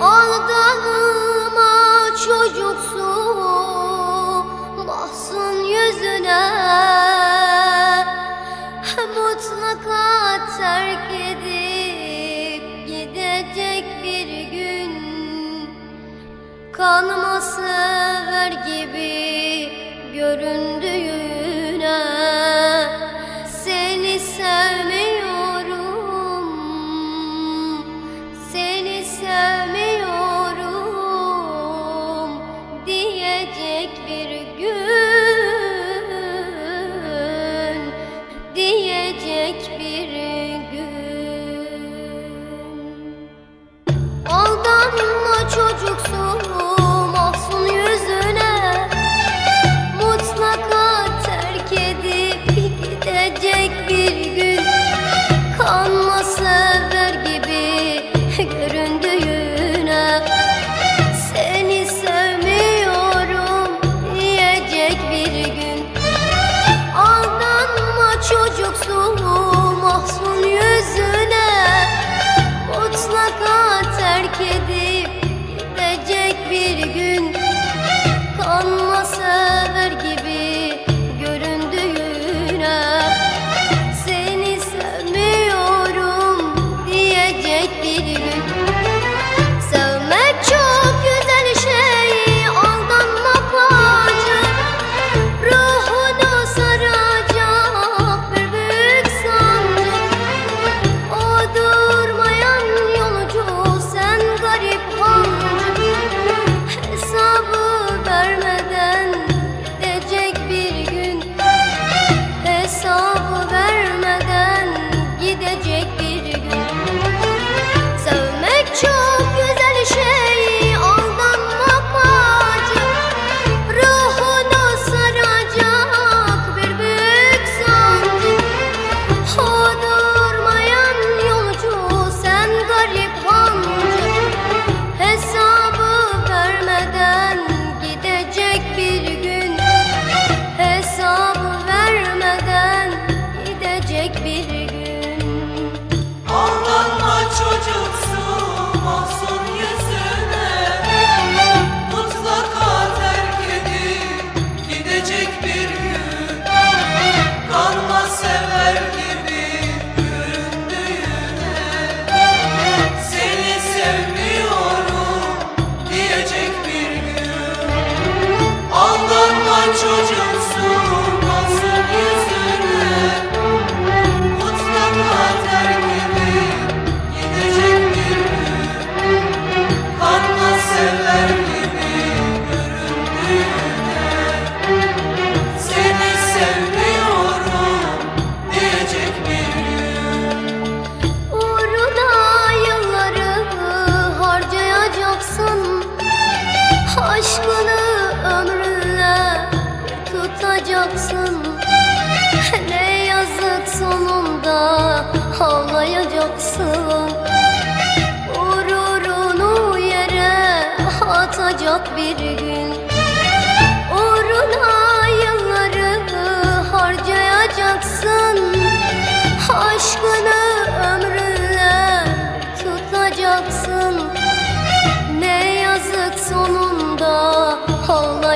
Aldanma çocuksu Mahzun yüzüne. Mutlaka terk edip Gidecek bir gün. Kanıma sever gibi göründü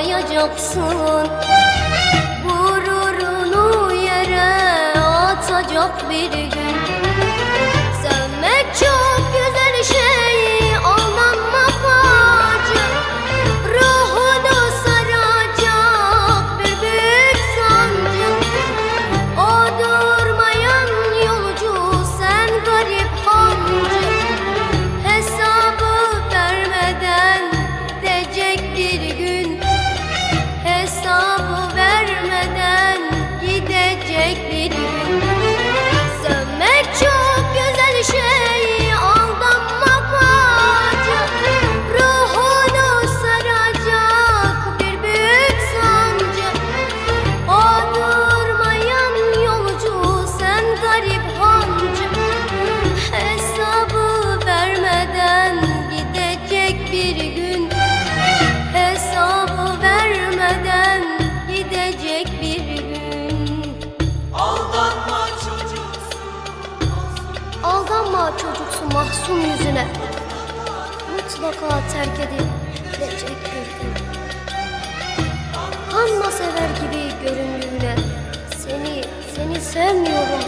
koyacaksın Gururunu yere atacak bir gün. Çocuksu mahzun yüzüne. Mutlaka terk edip gidecek bir gün Kanma sever gibi göründüğüne Seni, seni sevmiyorum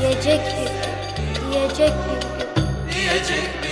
diyecek bir Diyecek bir gün